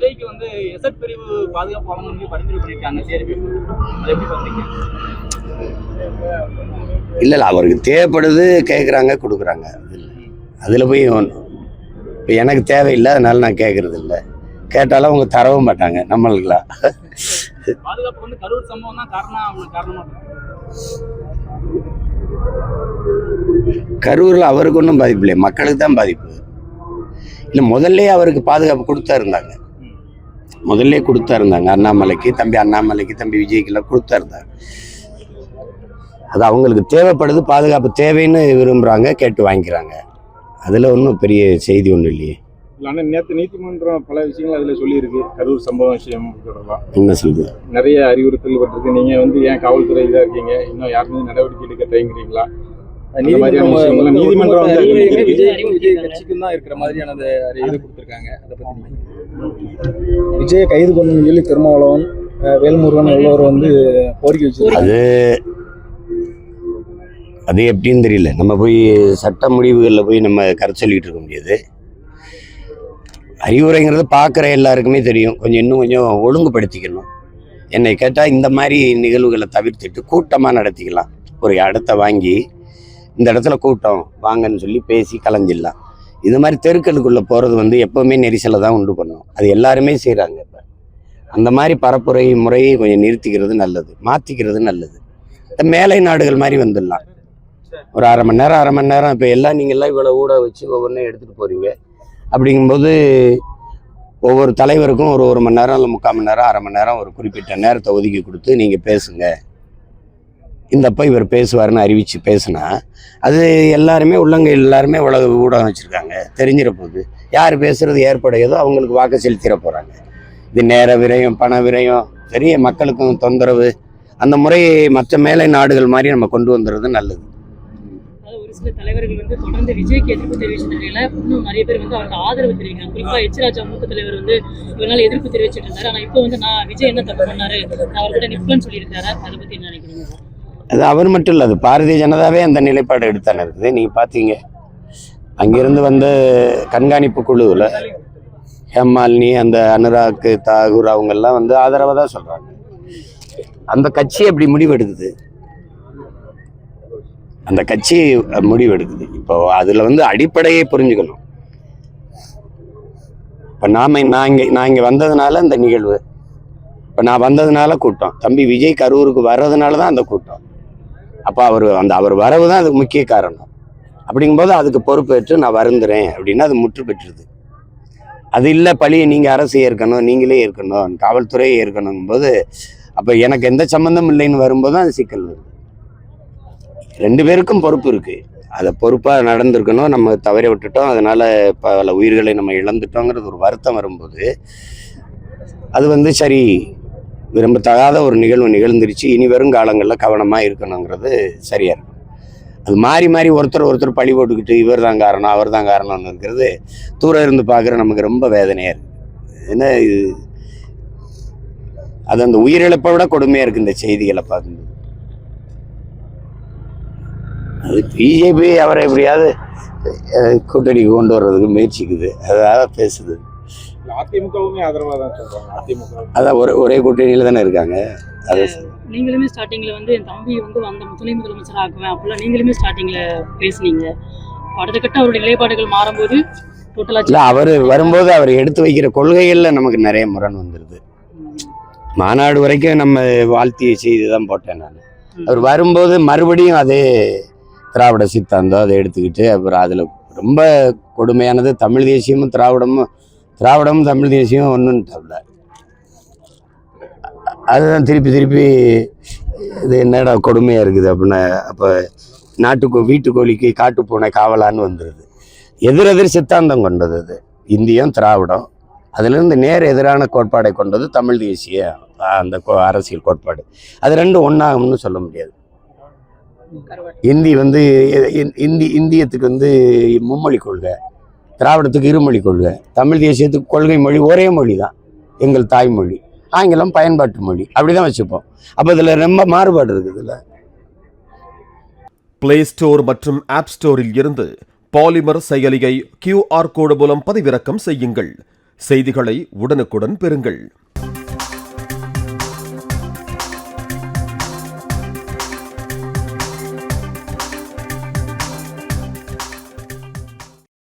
விஜய்க்கு வந்து எஸ்எட் பிரிவு பாதுகாப்பு வழங்கணும் பரிந்துரை பண்ணிருக்காங்க. சிஆர்பி அதை எப்படி பாக்குறீங்க இல்லை இல்லை அவருக்கு தேவைப்படுது கேட்குறாங்க கொடுக்குறாங்க. அதில் போய் இப்போ எனக்கு தேவையில்லை அதனால நான் கேட்குறது இல்லை. கேட்டாலும் அவங்க தரவும் மாட்டாங்க நம்மளுக்குலாம். கரூரில் அவருக்கு ஒன்றும் பாதிப்பு இல்லை மக்களுக்கு தான் பாதிப்பு. இல்லை முதல்ல அவருக்கு பாதுகாப்பு கொடுத்தா இருந்தாங்க. முதல்ல கொடுத்தா இருந்தாங்க. அண்ணாமலைக்கு தம்பி அண்ணாமலைக்கு தம்பி விஜய்க்கெல்லாம் கொடுத்தா இருந்தாங்க. அது அவங்களுக்கு தேவைப்படுது பாதுகாப்பு தேவைன்னு விரும்புகிறாங்க கேட்டு வாங்கிக்கிறாங்க. அதில் ஒன்றும் பெரிய செய்தி ஒன்றும் இல்லையே. ஆனால் நேற்று நீதிமன்றம் பல விஷயங்கள் அதில் சொல்லியிருக்கு. கரூர் சம்பவம் விஷயம் தொடர்பாக என்ன சொல்றது? நிறைய அறிவுறுத்தல் பட்டிருக்கு நீங்கள் வந்து ஏன் காவல்துறை இதாக இருக்கீங்க? இன்னும் யார் மீது நடவடிக்கை எடுக்க தயங்குறீங்களா? நீதிமன்றம் வந்து நீதிமன்றம் அறிவுறுத்தி இருக்கு. விஜய் விஜய் கட்சிக்கும் தான் இருக்கிற மாதிரியான அந்த இது கொடுத்துருக்காங்க. அதை பத்தி விஜயை கைது பண்ணணும்னு சொல்லி திருமாவளவன் வேல்முருகன் உள்ளவர் வந்து கோரிக்கை வச்சிருக்காங்க. அது அது எப்படின்னு தெரியல. நம்ம போய் சட்ட முடிவுகளில் போய் நம்ம கருத்து சொல்லிட்டு இருக்க முடியாது. அறிவுரைங்கிறது பார்க்குற எல்லாருக்குமே தெரியும். கொஞ்சம் இன்னும் கொஞ்சம் ஒழுங்குபடுத்திக்கணும். என்னை கேட்டால் இந்த மாதிரி நிகழ்வுகளை தவிர்த்துட்டு கூட்டமாக நடத்திக்கலாம். ஒரு இடத்த வாங்கி இந்த இடத்துல கூட்டம் வாங்கன்னு சொல்லி பேசி கலைஞ்சிடலாம். இது மாதிரி தெருக்களுக்குள்ளே போகிறது வந்து எப்போவுமே நெரிசலை தான் உண்டு பண்ணும். அது எல்லாருமே செய்கிறாங்க இப்போ. அந்த மாதிரி பரப்புரை முறையை கொஞ்சம் நிறுத்திக்கிறது நல்லது மாற்றிக்கிறது நல்லது. இந்த மேலை நாடுகள் மாதிரி வந்துடலாம். ஒரு அரை மணி நேரம் அரை மணி நேரம் இப்போ எல்லாம் நீங்கள்லாம் இவ்வளோ ஊட வச்சு ஒவ்வொன்றும் எடுத்துகிட்டு போகிறீங்க அப்படிங்கும்போது ஒவ்வொரு தலைவருக்கும் ஒரு ஒரு மணி நேரம் இல்லை முக்கால் மணி நேரம் அரை மணி நேரம் ஒரு குறிப்பிட்ட நேரத்தை ஒதுக்கி கொடுத்து நீங்கள் பேசுங்க. இந்தப்ப இவர் பேசுவாருன்னு அறிவித்து பேசுனா அது எல்லாருமே உள்ளங்க எல்லாருமே உலக ஊடகம் வச்சுருக்காங்க. தெரிஞ்சிட போகுது யார் பேசுறது ஏற்படையதோ அவங்களுக்கு வாக்கு செலுத்திட போகிறாங்க இது நேர விரயம் பண விரயம் பெரிய மக்களுக்கும் தொந்தரவு அந்த முறையை மற்ற மேலை நாடுகள் மாதிரி நம்ம கொண்டு வந்துடுறது நல்லது. ஒரு சில தலைவர்கள் வந்து தொடர்ந்து விஜய்க்கு எதிர்ப்பு தெரிவிச்ச நிலையில இன்னும் நிறைய பேர் வந்து அவருக்கு ஆதரவு தெரிவிக்கிறாங்க. குறிப்பா எச் ராஜா மூத்த தலைவர் வந்து இவனால எதிர்ப்பு தெரிவிச்சிட்டு இருந்தாரு. ஆனா இப்போ வந்து நான் விஜய் என்ன தப்பு பண்ணாரு? நான் அவர்கிட்ட நிற்பேன்னு சொல்லியிருக்காரு? அதை பத்தி என்ன நினைக்கிறீங்க? சார் அது அவர் மட்டும் இல்லை அது பாரதிய ஜனதாவே அந்த நிலைப்பாடு எடுத்தானே இருக்குது நீங்கள் பார்த்தீங்க அங்கிருந்து வந்த கண்காணிப்பு குழுவில் ஹேமாலினி அந்த அனுராக் தாகூர் அவங்கெல்லாம் வந்து ஆதரவாக தான் சொல்கிறாங்க அந்த கட்சி அப்படி முடிவெடுக்குது? அந்த கட்சி முடிவெடுக்குது. இப்போ அதில் வந்து அடிப்படையை புரிஞ்சுக்கணும். இப்போ நாம் நான் இங்கே நான் இங்கே வந்ததுனால இந்த நிகழ்வு. இப்போ நான் வந்ததுனால கூட்டம். தம்பி விஜய் கரூருக்கு வர்றதுனால தான் அந்த கூட்டம். அப்போ அவர் அந்த அவர் வரவு தான் அதுக்கு முக்கிய காரணம். அப்படிங்கும்போது அதுக்கு பொறுப்பேற்று நான் வருந்துறேன் அப்படின்னா அது முற்று பெற்றுது. அது இல்லை பழியை நீங்கள் அரசு ஏற்கணும் நீங்களே ஏற்கணும் காவல்துறையே ஏற்கணுங்கும்போது அப்போ எனக்கு எந்த சம்மந்தம் இல்லைன்னு வரும்போது தான் அது சிக்கல் வருது. ரெண்டு பேருக்கும் பொறுப்பு இருக்குது அதை பொறுப்பாக நடந்திருக்கணும் நம்ம தவறி விட்டுட்டோம் அதனால் பல உயிர்களை நம்ம இழந்துட்டோங்கிறது ஒரு வருத்தம் வரும்போது அது வந்து சரி விரும்பத்தகாத ஒரு நிகழ்வு நிகழ்ந்துருச்சு. இனி வரும் காலங்களில் கவனமாக இருக்கணுங்கிறது சரியா இருக்கும். அது மாறி மாறி ஒருத்தர் ஒருத்தர் பழி போட்டுக்கிட்டு இவர் தான் காரணம் அவர் தான் காரணம்னு இருக்கிறது தூரம் இருந்து பார்க்குற நமக்கு ரொம்ப வேதனையாக இருக்குது ஏன்னா இது? அது அந்த உயிரிழப்பை விட கொடுமையாக இருக்குது இந்த செய்திகளை பார்க்கும்போது. அது பிஜேபி அவரை எப்படியாவது அஹ், கூட்டணிக்கு கொண்டு வர்றதுக்கு முயற்சிக்குது. அதாவது பேசுது. அதிமுகவுமே ஆதரவாக தான் சொல்றாங்க. அதிமுக. அதான் ஒரே ஒரே கூட்டணியில் தானே இருக்காங்க. அது நீங்களுமே ஸ்டார்டிங்ல வந்து என் தம்பி வந்து வந்த துணை முதலமைச்சர் ஆக்குவேன் அப்படிலாம் நீங்களுமே ஸ்டார்டிங்ல பேசுனீங்க. அப்ப அடுத்த கட்ட அவருடைய நிலைப்பாடுகள் மாறும்போது டோட்டலா இல்லை அவர் வரும்போது அவர் எடுத்து வைக்கிற கொள்கைகளில் நமக்கு நிறைய முரண் வந்துடுது மாநாடு வரைக்கும் நம்ம வாழ்த்திய செய்தி தான் போட்டேன் நான். அவர் வரும்போது மறுபடியும் அதே திராவிட சித்தாந்தம் அதை எடுத்துக்கிட்டு அப்புறம் அதில் ரொம்ப கொடுமையானது தமிழ் தேசியமும் திராவிடமும் திராவிடமும் தமிழ் தேசியம் ஒன்றுன்ட்டாப்ல அதுதான் திருப்பி திருப்பி இது என்னடா கொடுமையாக இருக்குது அப்படின்னு அப்போ நாட்டுக்கோ வீட்டுக்கோழிக்கு காட்டு பூனை காவலான்னு வந்துடுது எதிரெதிர் சித்தாந்தம் கொண்டது அது. இந்தியம் திராவிடம். அதுலேருந்து நேர் எதிரான கோட்பாடை கொண்டது தமிழ் தேசிய அந்த கோ- அரசியல் கோட்பாடு. அது ரெண்டும் ஒன்றாகும்னு சொல்ல முடியாது. இந்தி வந்து இந்தி இந்தியத்துக்கு வந்து மும்மொழி கொள்கை. திராவிடத்துக்கு இருமொழி கொள்கை. தமிழ் தேசியத்துக்கு கொள்கை மொழி ஒரே மொழி தான் எங்கள் தாய்மொழி. ஆங்கிலம் பயன்பாட்டு மொழி. அப்படி தான் வச்சுப்போம். அப்போ இதில் ரொம்ப மாறுபாடு இருக்குது இதில். பிளே ஸ்டோர் மற்றும் ஆப் ஸ்டோரில் இருந்து பாலிமர் செயலியை கியூஆர் கோடு மூலம் பதிவிறக்கம் செய்யுங்கள். செய்திகளை உடனுக்குடன் பெறுங்கள்.